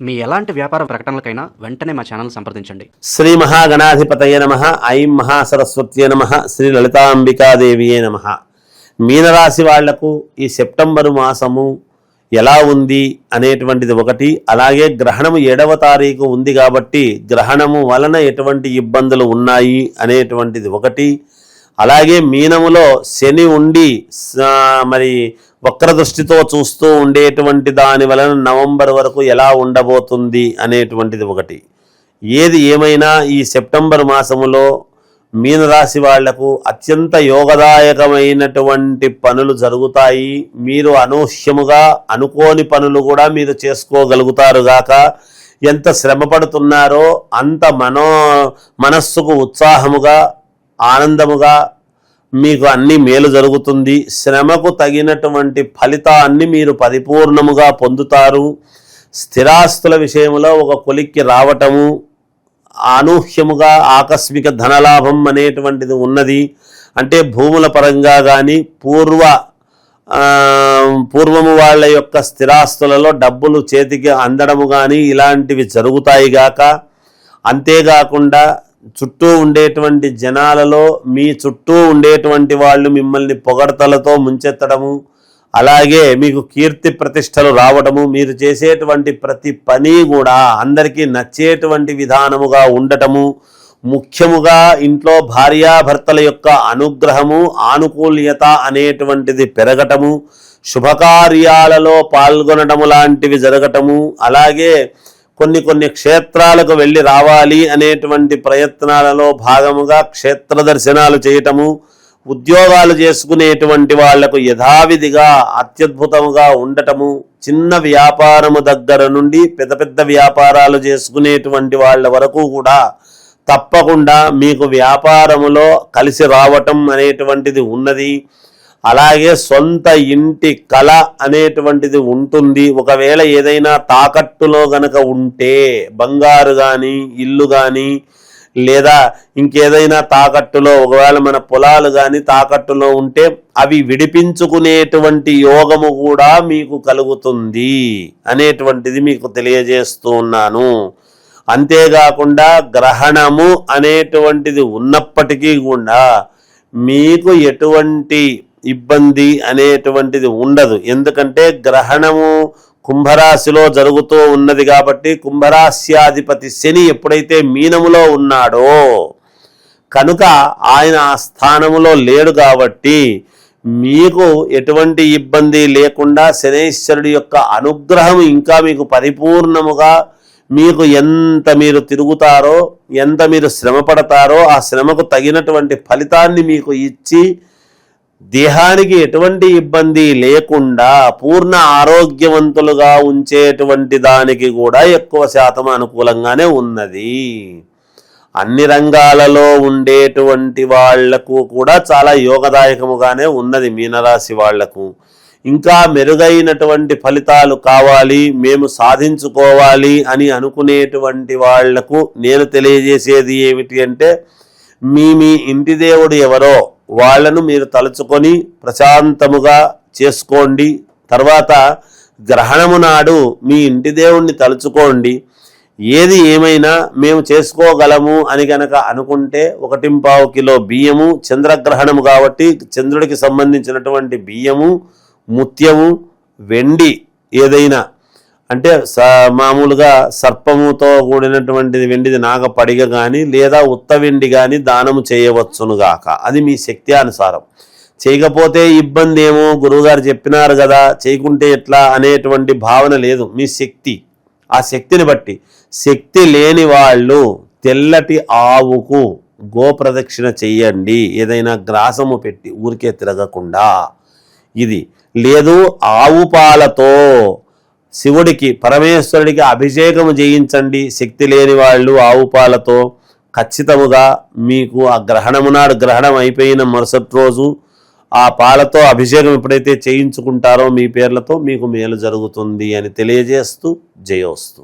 మీ ఎలాంటి వ్యాపార ప్రకటనలకైనా వెంటనే మా ఛానల్ సంప్రదించండి. శ్రీ మహాగణాధిపతయ నమ ఐం మహాసరస్వత్యే నమ శ్రీ లలితాంబికాదేవియే నమ. మీనరాశి వాళ్ళకు ఈ సెప్టెంబరు మాసము ఎలా ఉంది అనేటువంటిది ఒకటి అలాగే గ్రహణము ఏడవ తారీఖు ఉంది కాబట్టి గ్రహణము వలన ఎటువంటి ఇబ్బందులు ఉన్నాయి అనేటువంటిది ఒకటి అలాగే మీనములో శని ఉండి మరి వక్ర దృష్టితో చూస్తూ ఉండేటువంటి దాని వలన నవంబర్ వరకు ఎలా ఉండబోతుంది అనేటువంటిది ఒకటి. ఏది ఏమైనా ఈ సెప్టెంబర్ మాసములో మీనరాశి వాళ్ళకు అత్యంత యోగదాయకమైనటువంటి పనులు జరుగుతాయి. మీరు అనూహ్యముగా అనుకోని పనులు కూడా మీరు చేసుకోగలుగుతారు గాక. ఎంత శ్రమ పడుతున్నారో అంత మనో మనస్సుకు ఉత్సాహముగా ఆనందముగా మీకు అన్ని మేలు జరుగుతుంది. శ్రమకు తగినటువంటి ఫలితాన్ని మీరు పరిపూర్ణముగా పొందుతారు. స్థిరాస్తుల విషయంలో ఒక కొలిక్కి రావటము అనూహ్యముగా ఆకస్మిక ధనలాభం అనేటువంటిది ఉన్నది. అంటే భూముల పరంగా కానీ పూర్వ పూర్వము వాళ్ళ యొక్క స్థిరాస్తులలో డబ్బులు చేతికి అందడము కానీ ఇలాంటివి జరుగుతాయి గాక. అంతేకాకుండా చుట్టూ ఉండేటువంటి జనాలలో మీ చుట్టూ ఉండేటువంటి వాళ్ళు మిమ్మల్ని పొగడతలతో ముంచెత్తడము అలాగే మీకు కీర్తి ప్రతిష్టలు రావడము మీరు చేసేటువంటి ప్రతి పని కూడా అందరికీ నచ్చేటువంటి విధానముగా ఉండటము ముఖ్యముగా ఇంట్లో భార్యాభర్తల యొక్క అనుగ్రహము ఆనుకూల్యత అనేటువంటిది పెరగటము శుభకార్యాలలో పాల్గొనడము లాంటివి జరగటము అలాగే కొన్ని కొన్ని క్షేత్రాలకు వెళ్ళి రావాలి అనేటువంటి ప్రయత్నాలలో భాగముగా క్షేత్ర దర్శనాలు చేయటము ఉద్యోగాలు చేసుకునేటువంటి వాళ్ళకు యథావిధిగా అత్యద్భుతముగా ఉండటము చిన్న వ్యాపారము దగ్గర నుండి పెద్ద పెద్ద వ్యాపారాలు చేసుకునేటువంటి వాళ్ళ వరకు కూడా తప్పకుండా మీకు వ్యాపారములో కలిసి రావటం అనేటువంటిది ఉన్నది. అలాగే సొంత ఇంటి కళ అనేటువంటిది ఉంటుంది. ఒకవేళ ఏదైనా తాకట్టులో గనక ఉంటే బంగారు కానీ ఇల్లు కానీ లేదా ఇంకేదైనా తాకట్టులో ఒకవేళ మన పొలాలు కానీ తాకట్టులో ఉంటే అవి విడిపించుకునేటువంటి యోగము కూడా మీకు కలుగుతుంది అనేటువంటిది మీకు తెలియజేస్తూ ఉన్నాను. అంతేకాకుండా గ్రహణము అనేటువంటిది ఉన్నప్పటికీ కూడా మీకు ఎటువంటి ఇబ్బంది అనేటువంటిది ఉండదు. ఎందుకంటే గ్రహణము కుంభరాశిలో జరుగుతూ ఉన్నది కాబట్టి కుంభరాశ్యాధిపతి శని ఎప్పుడైతే మీనములో ఉన్నాడో కనుక ఆయన ఆ స్థానములో లేడు కాబట్టి మీకు ఎటువంటి ఇబ్బంది లేకుండా శనేశ్వరుడి యొక్క అనుగ్రహం ఇంకా మీకు పరిపూర్ణముగా మీకు ఎంత మీరు తిరుగుతారో ఎంత మీరు శ్రమ పడతారో ఆ శ్రమకు తగినటువంటి ఫలితాన్ని మీకు ఇచ్చి దేహానికి ఎటువంటి ఇబ్బంది లేకుండా పూర్ణ ఆరోగ్యవంతులుగా ఉంచేటువంటి దానికి కూడా ఎక్కువ శాతం అనుకూలంగానే ఉన్నది. అన్ని రంగాలలో ఉండేటువంటి వాళ్ళకు కూడా చాలా యోగదాయకముగానే ఉన్నది మీనరాశి వాళ్ళకు. ఇంకా మెరుగైనటువంటి ఫలితాలు కావాలి మేము సాధించుకోవాలి అని అనుకునేటువంటి వాళ్ళకు నేను తెలియజేసేది ఏమిటి అంటే మీ మీ ఇంటి దేవుడు ఎవరో వాళ్ళను మీరు తలుచుకొని ప్రశాంతముగా చేసుకోండి. తర్వాత గ్రహణము నాడు మీ ఇంటి దేవుణ్ణి తలుచుకోండి. ఏది ఏమైనా మేము చేసుకోగలము అని గనక అనుకుంటే ఒకటింపావు కిలో బియ్యము చంద్రగ్రహణము కాబట్టి చంద్రుడికి సంబంధించినటువంటి బియ్యము ముత్యము వెండి ఏదైనా అంటే స మామూలుగా సర్పముతో కూడినటువంటిది వెండిది నాగపడిగ కానీ లేదా ఉత్త వెండి కానీ దానము చేయవచ్చునుగాక అది మీ శక్తి అనుసారం. చేయకపోతే ఇబ్బంది ఏమో? గురువుగారు చెప్పినారు కదా చేయకుంటే ఎట్లా అనేటువంటి భావన లేదు. మీ శక్తి. ఆ శక్తిని బట్టి. శక్తి లేని వాళ్ళు తెల్లటి ఆవుకు గోప్రదక్షిణ చెయ్యండి. ఏదైనా గ్రాసము పెట్టి ఊరికే తిరగకుండా. ఇది లేదు ఆవు పాలతో శివుడికి పరమేశ్వరుడికి అభిషేకము చేయించండి. శక్తి లేని వాళ్ళు ఆవు పాలతో ఖచ్చితముగా మీకు ఆ గ్రహణము నాడు గ్రహణం అయిపోయిన మరుసటి రోజు ఆ పాలతో అభిషేకం ఎప్పుడైతే చేయించుకుంటారో మీ పేర్లతో మీకు మేలు జరుగుతుంది అని తెలియజేస్తూ జయోస్తూ.